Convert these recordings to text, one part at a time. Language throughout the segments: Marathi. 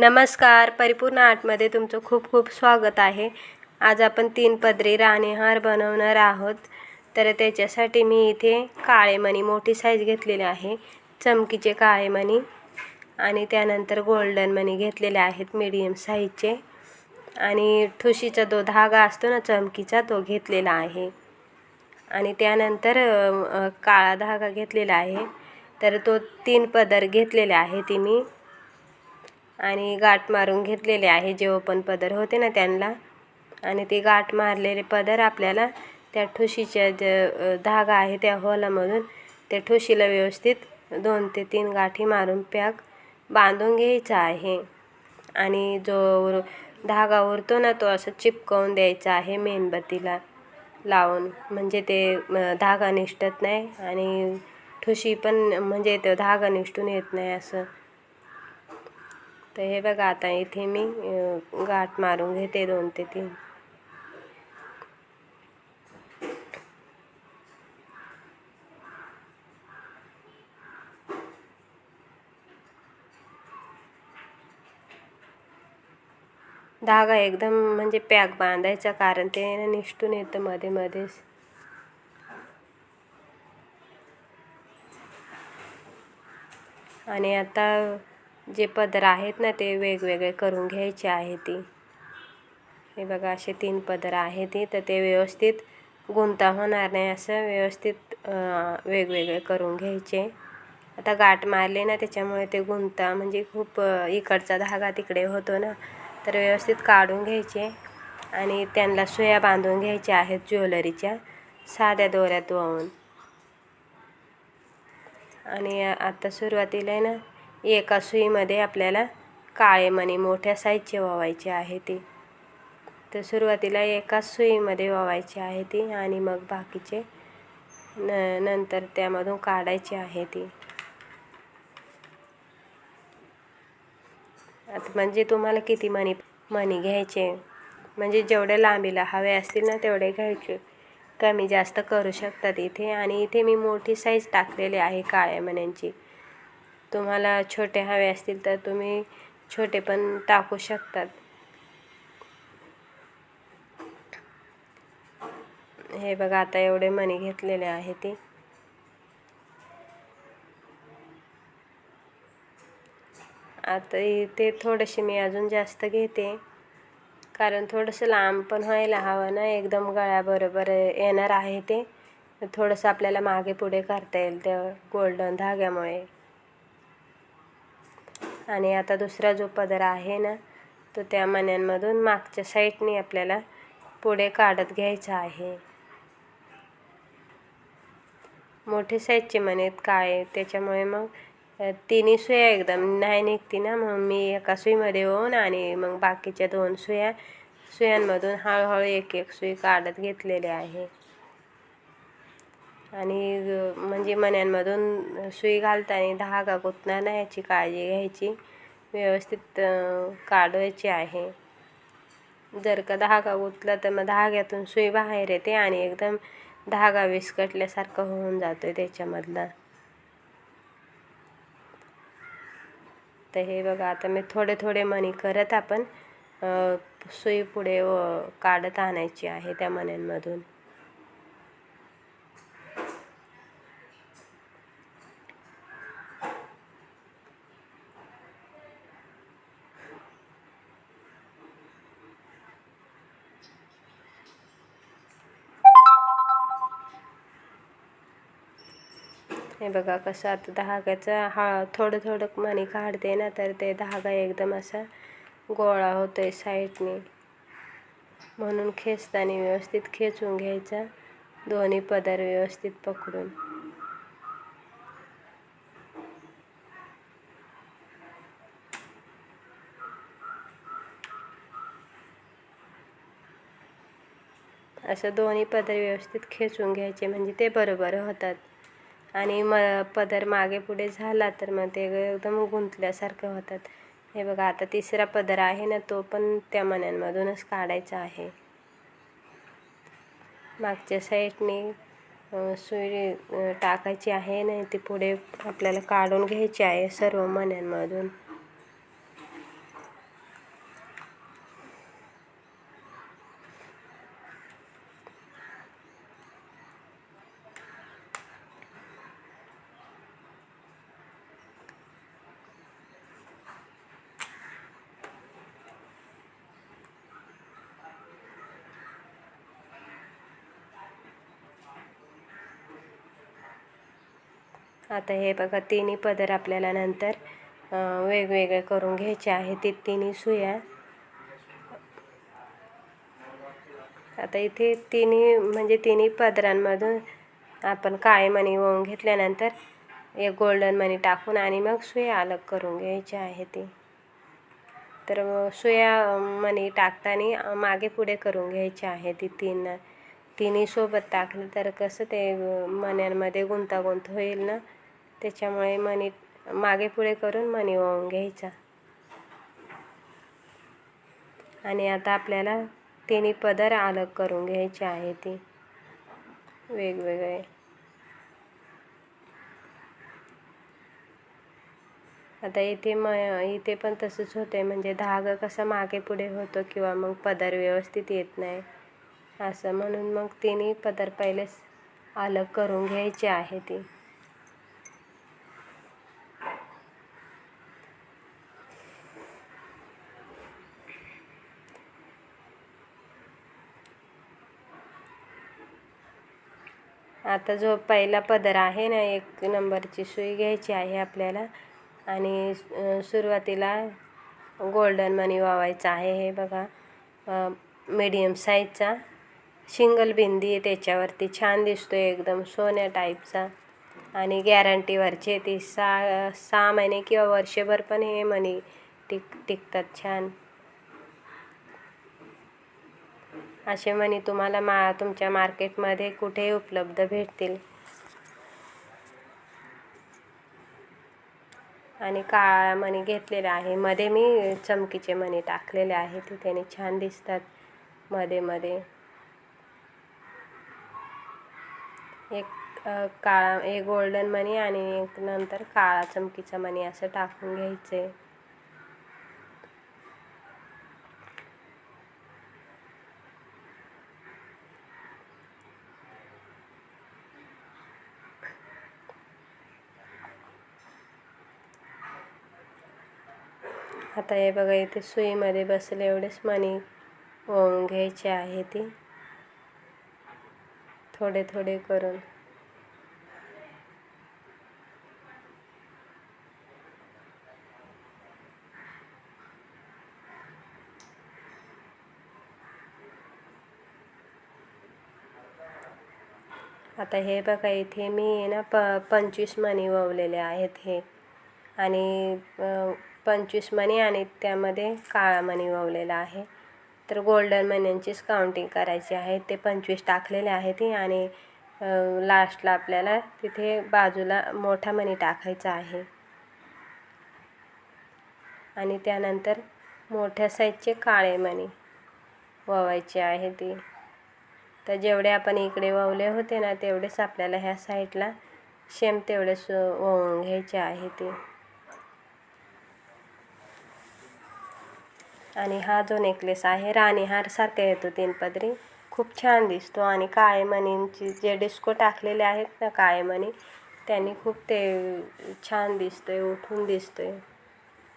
नमस्कार परिपूर्ण आर्टमध्ये तुमचं खूप खूप स्वागत आहे. आज आपण तीन पदरी राणीहार बनवणार आहोत. तर त्याच्यासाठी मी इथे काळे मणी मोठी साईज घेतलेली आहे. चमकीचे काळे मणी आणि त्यानंतर गोल्डन मणी घेतलेले आहेत मीडियम साईजचे आणि ठुशीचा जो धागा असतो ना चमकीचा तो घेतलेला आहे. आणि त्यानंतर काळा धागा घेतलेला आहे. तर तो तीन पदर घेतलेले आहे ती मी. आणि गाठ मारून घेतलेले आहे. जे ओपन पदर होते ना त्यांना. आणि ते गाठ मारलेले पदर आपल्याला त्या ठुशीच्या ज धागा आहे त्या होलामधून त्या ठुशीला व्यवस्थित दोन ते तीन गाठी मारून पॅक बांधून घ्यायचा आहे. आणि जो धागा उरतो ना तो असं चिपकवून द्यायचा आहे मेणबत्तीला लावून. म्हणजे ते धागा निष्ठत नाही आणि ठुशी पण म्हणजे तो धागा निष्ठून येत नाही असं. तर हे बघा आता इथे मी गाठ मारून घेते दोन ते तीन. धागा एकदम म्हणजे पॅक बांधायचा कारण ते निष्ठून येतं मध्ये मध्येच. आणि आता जे पदर आहेत ना ते वेगवेगळे करून घ्यायचे आहे ती. हे बघा असे तीन पदर आहे ती तर ते व्यवस्थित गुंता होणार नाही असं व्यवस्थित वेगवेगळे करून घ्यायचे. आता गाठ मारले ना त्याच्यामुळे ते गुंता म्हणजे खूप इकडचा धागा तिकडे होतो ना तर व्यवस्थित काढून घ्यायचे. आणि त्यांना सुया बांधून घ्यायच्या आहेत ज्वेलरीच्या साध्या दोऱ्यात वाहून. आणि आता सुरुवातीला आहे ना एका सुईमध्ये आपल्याला काळे मणी मोठ्या साईजचे वावायचे आहे ते. तर सुरुवातीला एकाच सुईमध्ये वावायची आहे ती आणि मग बाकीचे न नंतर त्यामधून काढायची आहे ती. आता म्हणजे तुम्हाला किती मणी मणी घ्यायचे? म्हणजे जेवढे लांबीला हवे असतील ना तेवढे घ्यायचे. कमी जास्त करू शकतात इथे आणि इथे मी मोठी साईज टाकलेली आहे काळ्या मण्यांची. तुम्हाला छोटे हवे असतील तर तुम्ही छोटे पण टाकू शकतात. हे बघा आता एवढे मणी घेतलेले आहे ते. आता इथे थोडेसे मी अजून जास्त घेते. कारण थोडंसं लांब पण व्हायला हवं ना एकदम गळ्याबरोबर येणार आहे ते. थोडंसं आपल्याला मागे पुढे करता येईल त्या गोल्डन धाग्यामुळे. आणि आता दुसरा जो पदर आहे ना तो त्या मण्यांमधून मागच्या साईडने आपल्याला पुढे काढत घ्यायचा आहे. मोठे साईजचे मणी आहेत काळे त्याच्यामुळे मग तिन्ही सुया एकदम नाही निघती ना. मग मी एका सुईमध्ये होऊन आणि मग बाकीच्या दोन सुया सुयांमधून हळूहळू एक एक सुई काढत घेतलेली आहे. आणि म्हणजे मण्यांमधून सुई घालताना धागा गुंतणार नाही याची काळजी घ्यायची. व्यवस्थित काढायची आहे. जर का धागा गुंतला तर मग धाग्यातून सुई बाहेर येते आणि एकदम धागा विस्कटल्यासारखं होऊन जातो आहे त्याच्यामधला तर हे बघा आता मी थोडे थोडे मणी करत आपण सुई पुढे व काढत आणायची आहे त्या मण्यांमधून. हे बघा कसं आता धागाचा हा थोडं थोडं मणी काढते ना तर ते धागा एकदम असा गोळा होतो आहे साईडने. म्हणून खेचताना व्यवस्थित खेचून घ्यायचा. दोन्ही पदर व्यवस्थित पकडून. असं दोन्ही पदर व्यवस्थित खेचून घ्यायचे म्हणजे ते बरोबर होतात. आणि म पदर मागे पुढे झाला तर मग ते एकदम गुंतल्यासारखं होतात. हे बघा आता तिसरा पदर आहे ना तो पण त्या मण्यांमधूनच काढायचा आहे. मागच्या साईडने सुई टाकायची आहे नाही ती पुढे आपल्याला काढून घ्यायची आहे सर्व मण्यांमधून आता हे बघा तिन्ही पदर आपल्याला नंतर वेगवेगळे करून घ्यायचे आहे ते तिन्ही सुया. आता इथे तिन्ही म्हणजे तिन्ही पदरांमधून आपण काळे मणी ओवून घेतल्यानंतर एक गोल्डन मनी टाकून आणि मग सुया अलग करून घ्यायची आहे ती. तर मग सुया मणी टाकताना मागे पुढे करून घ्यायची आहे ती तीन तिन्ही सोबत टाकलं तर कसं ते मण्यांमध्ये गुंतागुंत होईल ना? त्याच्यामुळे मणी मागे पुढे करून मणी वाहून घ्यायचा. आणि आता आपल्याला तिन्ही पदर अलग करून घ्यायचे आहे ती. वेगवेगळे. आता इथे म इथे पण तसंच होतं म्हणजे धागं कसा मागे पुढे होतो किंवा मग पदर व्यवस्थित येत नाही. असं म्हणून मग तिन्ही पदर पहिलेच अलग करून घ्यायचे आहे ती. आता जो पहिला पदर आहे ना एक नंबरची सुई घ्यायची आहे आपल्याला. आणि सुरुवातीला गोल्डन मनी वावायचा आहे हे बघा. मीडियम साईजचा शिंगल बिंदी आहे त्याच्यावरती छान दिसतो एकदम सोन्या टाईपचा आणि गॅरंटीवरचे ती सहा सहा महिने किंवा वर्षभर पण हे मनी टिक टिकतात छान. असे मणी तुम्हाला मा तुमच्या मार्केटमध्ये कुठेही उपलब्ध भेटतील. आणि काळा मणी घेतलेला आहे. मध्ये मी चमकीचे मणी टाकलेले आहे. त्याने छान दिसतात मध्ये मध्ये. एक काळा एक गोल्डन मणी आणि एक नंतर काळा चमकीचा मणी असं टाकून घ्यायचे. आता हे बघा इथे सुईमध्ये बसले एवढेच मणी ओवून घ्यायचे आहे ती. थोडे थोडे करून. आता हे बघा इथे मी ना प पंचवीस मणी ववलेले आहेत हे. आणि पंचवीस मणी आणि त्यामध्ये काळा मणी ववलेला आहे. तर गोल्डन मण्यांचीच काउंटिंग करायची आहे. ते पंचवीस टाकलेले आहे ती आणि लास्टला आपल्याला तिथे बाजूला मोठा मणी टाकायचा आहे. आणि त्यानंतर मोठ्या साईजचे काळे मणी ववायचे आहे ती. तर जेवढे आपण इकडे ववले होते ना तेवढेच आपल्याला ह्या साईडला शेम तेवढेच ववून घ्यायचे आहे ते. आणि हा जो नेकलेस आहे राणीहार सारखा येतो तीन पदरी खूप छान दिसतो आणि काळे मणींची जे डिस्को टाकलेले आहेत ना काळे मणी त्यांनी खूप ते छान दिसतोय उठून दिसतोय.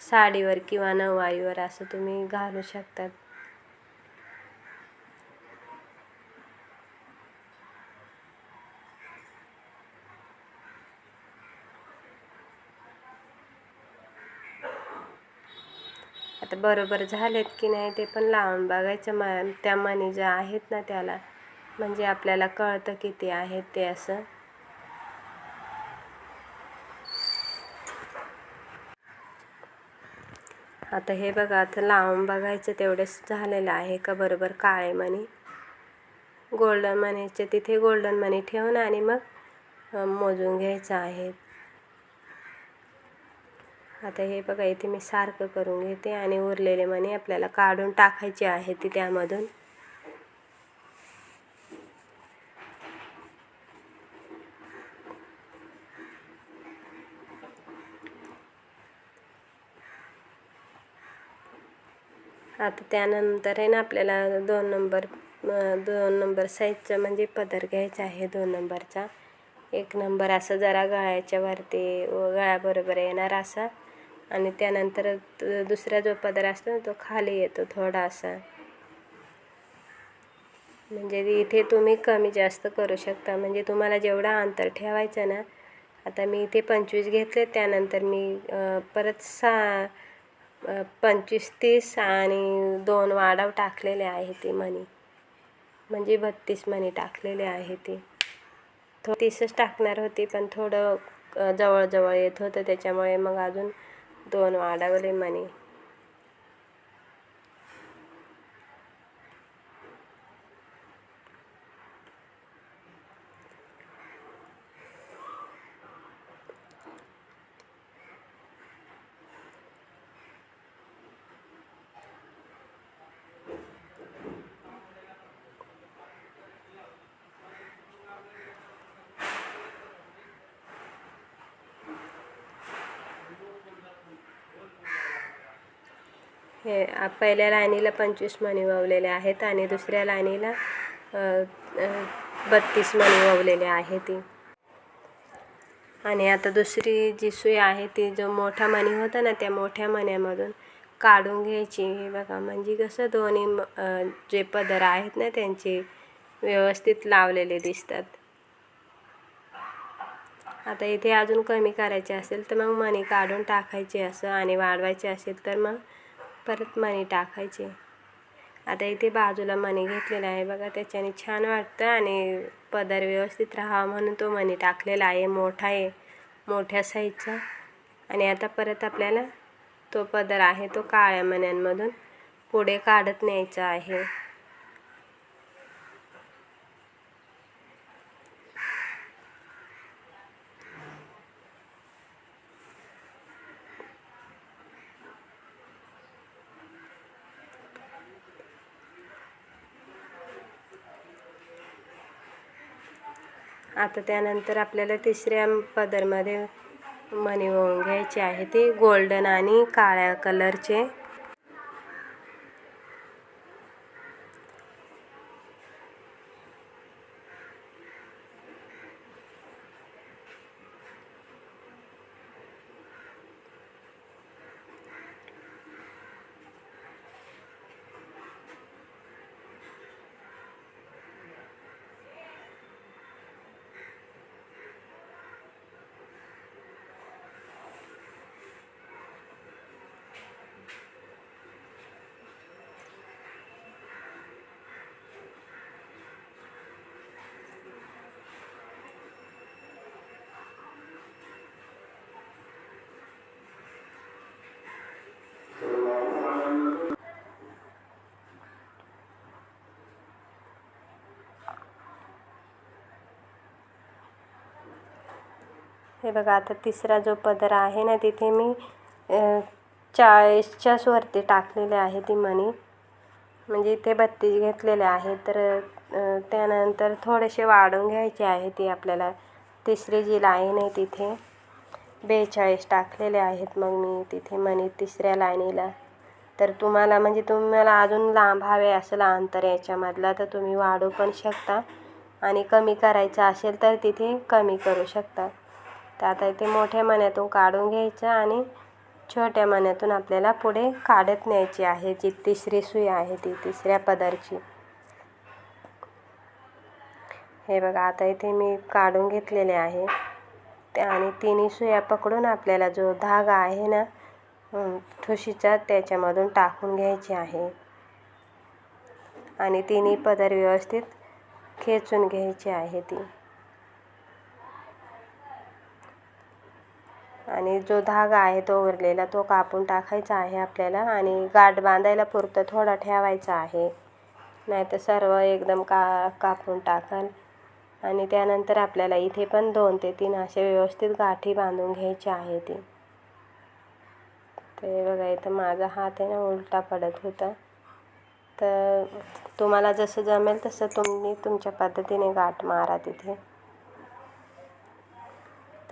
साडीवर किंवा नऊवारीवर असं तुम्ही घालू शकतात. बरोबर झालेत की नाही ते पण लावून बघायचं. म त्या मणी ज्या आहेत ना त्याला म्हणजे आपल्याला कळतं किती आहेत ते असं. आता हे बघा आता लावून बघायचं तेवढेच झालेलं आहे का बरोबर काळे मणी गोल्डन मनीचे तिथे गोल्डन मनी ठेवून आणि मग मोजून घ्यायचं आहे. आता हे बघा इथे मी सारखं करून घेते आणि उरलेले मणी आपल्याला काढून टाकायचे आहे ती त्यामधून. आता त्यानंतर आहे ना आपल्याला दोन नंबर दोन नंबर साईजचा म्हणजे पदर घ्यायचा आहे दोन नंबरचा. एक नंबर असं जरा गळ्याच्या वरती व गळ्याबरोबर येणार असा. आणि त्यानंतर दुसरा जो पदर असतो ना तो खाली येतो थोडासा. म्हणजे इथे तुम्ही कमी जास्त करू शकता. म्हणजे तुम्हाला जेवढा अंतर ठेवायचं ना आता मी इथे पंचवीस घेतले त्यानंतर मी परत सा पंचवीस तीस आणि दोन वाढव टाकलेले आहे ते मनी म्हणजे बत्तीस मनी टाकलेले आहे ते. थो तीसच टाकणार होती पण थोडं जवळजवळ येत होतं त्याच्यामुळे मग अजून दोन वाढवले मनी. हे पहिल्या लाईनीला पंचवीस मणी ववलेले आहेत आणि दुसऱ्या लाईनीला बत्तीस मणी ववलेले आहे ती. आणि आता दुसरी जी सुई आहे ती जो मोठा मणी होता ना त्या मोठ्या मण्यामधून काढून घ्यायची. हे बघा म्हणजे कसं दोन्ही जे पदर आहेत ना त्यांचे व्यवस्थित लावलेले दिसतात. आता इथे अजून कमी करायचे असेल तर मग मणी काढून टाकायचे असं आणि वाढवायचे असेल तर मग परत मणी टाकायचे. आता इथे बाजूला मणी घेतलेला आहे. बघा त्याच्याने छान वाटतं आणि पदर व्यवस्थित राहावा म्हणून तो मणी टाकलेला आहे. मोठा आहे मोठ्या साईजचा आणि आता परत आपल्याला तो पदर आहे तो काळ्या मण्यांमधून पुढे काढत न्यायचा आहे. आता त्यानंतर आपल्याला तिसऱ्या पदरमध्ये मणी वळून घ्यायचे आहे ते गोल्डन आणि काळ्या कलरचे. हे बघा आता तिसरा जो पदर आहे ना तिथे मी चाळीसच्याच वरती टाकलेले आहे ती मणी म्हणजे इथे बत्तीस घेतलेले आहे तर त्यानंतर थोडेसे वाढवून घ्यायचे आहे ती आपल्याला. तिसरी जी लाईन आहे तिथे बेचाळीस टाकलेले आहेत मग मी तिथे मणी तिसऱ्या लाईनीला. तर तुम्हाला म्हणजे तुम्हाला अजून लांब हवे असेल अंतर याच्यामधला तर तुम्ही वाढवू पण शकता. आणि कमी करायचं असेल तर तिथे कमी करू शकता. तर आता इथे मोठ्या मण्यातून काढून घ्यायचं आणि छोट्या मण्यातून आपल्याला पुढे काढत न्यायची आहे जी तिसरी सुई आहे ती तिसऱ्या पदरची. हे बघा आता इथे मी काढून घेतलेले आहे. आणि तिन्ही सुया पकडून आपल्याला जो धागा आहे ना ठुशीचा त्याच्यामधून टाकून घ्यायची आहे. आणि तिन्ही पदर व्यवस्थित खेचून घ्यायची आहे ती. आणि जो धागा आहे तो उरलेला तो कापून टाकायचा आहे आपल्याला आणि गाठ बांधायला पुरतं थोडा ठेवायचा आहे. नाही तर सर्व एकदम का कापून टाकाल आणि त्यानंतर आपल्याला इथे पण दोन ते तीन असे व्यवस्थित गाठी बांधून घ्यायची आहे ती. ते बघा इथं माझा हात आहे ना उलटा पडत होता. तर तुम्हाला जसं जमेल तसं तुम्ही तुमच्या पद्धतीने गाठ मारा तिथे.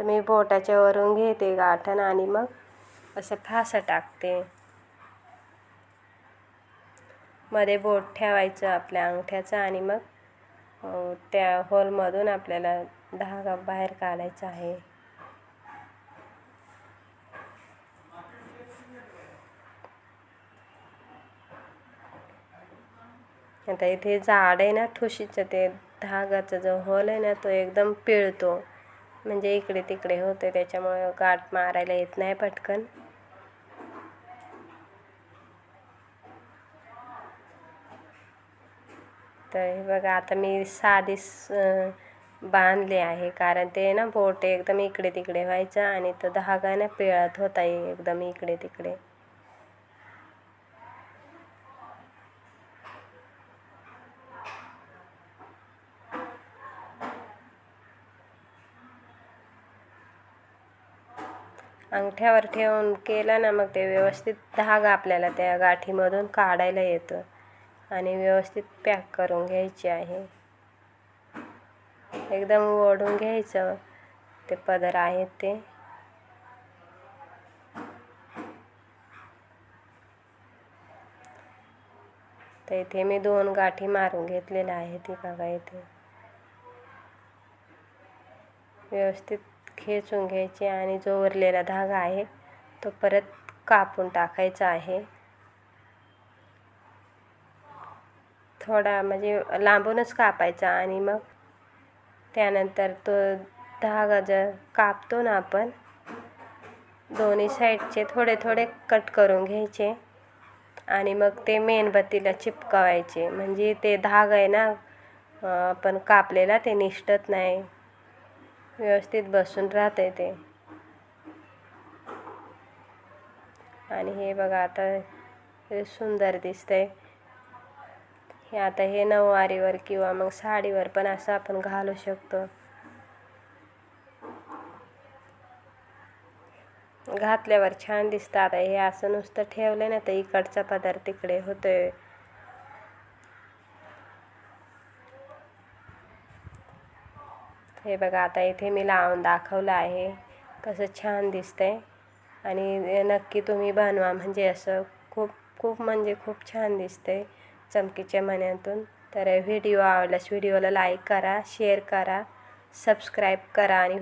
तर मी बोटाच्या वरून घेते गाठण आणि मग असं फासं टाकते. मध्ये बोट ठेवायचं आपल्या अंगठ्याचं आणि मग त्या होलमधून आपल्याला धागा बाहेर काढायचा आहे. आता इथे झाड आहे ना ठुशीचं ते धागाचा जो होल आहे ना तो एकदम पिळतो. म्हणजे इकडे तिकडे होते त्याच्यामुळे गाठ मारायला येत नाही पटकन. तर हे बघा आता मी साधी बांधले आहे. कारण ते ना बोट एकदम इकडे तिकडे व्हायचं आणि तो धागा ना पिळत होता एकदम इकडे तिकडे. अंगठ्यावर ठेवून केलं ना मग ते व्यवस्थित धागा आपल्याला त्या गाठीमधून काढायला येतं. आणि व्यवस्थित पॅक करून घ्यायचे आहे. एकदम ओढून घ्यायचं. ते पदर आहेत ते. तर इथे मी दोन गाठी मारून घेतलेल्या आहेत ती बघा इथे. व्यवस्थित खेचून घ्यायचे आणि जो उरलेला धागा आहे तो परत कापून टाकायचा आहे. थोडा म्हणजे लांबूनच कापायचा आणि मग त्यानंतर तो धागा जर कापतो ना आपण दोन्ही साईडचे थोडे थोडे कट करून घ्यायचे आणि मग ते मेणबत्तीला चिपकवायचे. म्हणजे ते धाग आहे ना आपण कापलेला ते निष्ठत नाही. व्यवस्थित बसून राहते ते. आणि हे बघा आता हे सुंदर दिसतंय. हे आता हे नऊवारीवर किंवा मग साडीवर पण असं आपण घालू शकतो. घातल्यावर छान दिसतं. आता हे असं नुसतं ठेवलं ना तर इकडचा पदार्थ तिकडे होतोय. हे बघा आता इथे मी लावून दाखवलं आहे. कसं छान दिसतंय. आणि नक्की तुम्ही बनवा. म्हणजे असं खूप खूप म्हणजे खूप छान दिसतंय चमकीच्या मण्यातून तर व्हिडिओ आवडल्यास व्हिडिओला लाईक करा शेअर करा सबस्क्राईब करा आणि